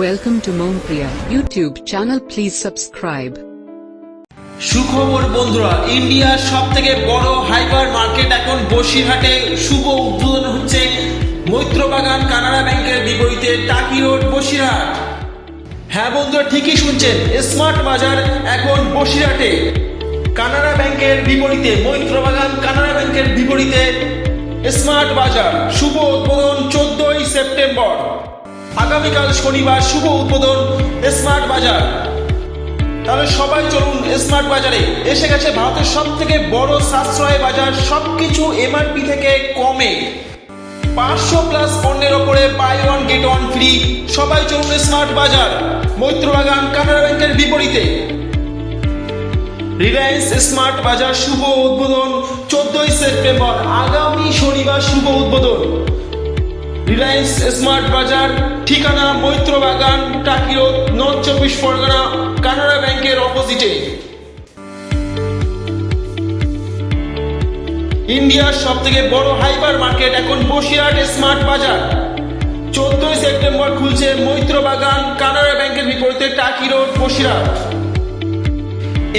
Welcome to Mompriya YouTube channel. Please subscribe. সুখবর বন্ধুরা, ইন্ডিয়ার সব থেকে বড় হাইপার মার্কেট এখন বসিরহাটে শুভ উদ্বোধন হচ্ছে মৈত্রবাগান কানাড়া ব্যাংকের বিপরীতে টাকি রোড, বসিরহাট হ্যাঁ বন্ধুরা, ঠিকই শুনছেন, স্মার্ট বাজার এখন বসিরহাটে কানাড়া ব্যাংকের বিপরীতে, মৈত্রবাগান কানাড়া ব্যাংকের বিপরীতে স্মার্ট বাজার শুভ উদ্বোধন চোদ্দই সেপ্টেম্বর আগামীকাল শনিবার শুভ উদ্বোধন স্মার্ট বাজার। তাহলে সবাই চলুন স্মার্ট বাজারে। এসে গেছে ভারতের সব থেকে বড় সাশ্রয় বাজার, সবকিছু এমআরপি থেকে কমে। পাঁচশো প্লাস পণ্যের ওপরে buy one get one free সবাই চলুন স্মার্ট বাজার। মৈত্রবাগান, কানাড়া ব্যাংকের বিপরীতে। রিলায়েন্স স্মার্ট বাজার শুভ উদ্বোধন চোদ্দই সেপ্টেম্বর। আগামী শনিবার শুভ উদ্বোধন। রিলায়েন্স স্মার্ট বাজার ঠিকানা মৈত্রবাগান টাকি রোড নর্থ চব্বিশ পরগনা, কানাড়া ব্যাংকের অপোজিটে ইন্ডিয়ার সব থেকে বড় হাইপার মার্কেট এখন বসিরহাট স্মার্ট বাজার চোদ্দই সেপ্টেম্বর খুলছে মৈত্র বাগান, কানাড়া ব্যাংকের বিপরীতে টাকি রোড, বসিরহাট।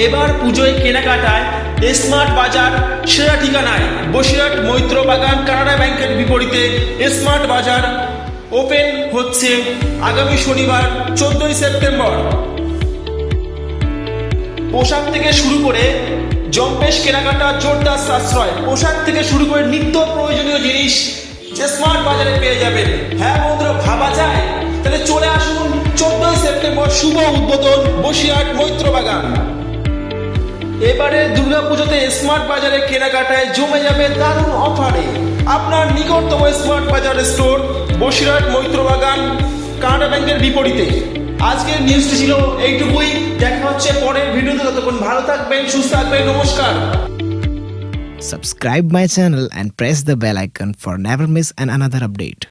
এবার পুজোয় কেনাকাটায় স্মার্ট বাজার সেরা ঠিকানায় বসিরহাট মৈত্র বাগান কানাডা ব্যাংকের বিপরীতে স্মার্ট বাজার ওপেন হচ্ছে আগামী শনিবার, চোদ্দই সেপ্টেম্বর। পোশাক থেকে শুরু করে জম্পেশ কেনাকাটা, জোরদার সাশ্রয়, পোশাক থেকে শুরু করে নিত্য প্রয়োজনীয় জিনিস যে স্মার্ট বাজারে পেয়ে যাবেন। হ্যাঁ বন্ধুরা, ভাবা যায়? তাহলে চলে আসুন চোদ্দই সেপ্টেম্বর শুভ উদ্বোধন বসিরহাট মৈত্র বাগান। এবারে দুর্গাপুজোতে স্মার্ট বাজারে কেনাকাটায় জমে যাবে দারুণ অফারে। আপনার নিকটতম স্মার্ট বাজার স্টোর, বসিরহাট মৈত্রবাগান, কানাডা ব্যাংকের বিপরীতে। আজকের নিউজটি ছিল এইটুকুই। দেখা হচ্ছে পরের ভিডিওতে। ততক্ষণ ভালো থাকবেন, সুস্থ থাকবেন, নমস্কার। Subscribe my channel and press the bell icon for never miss an another update.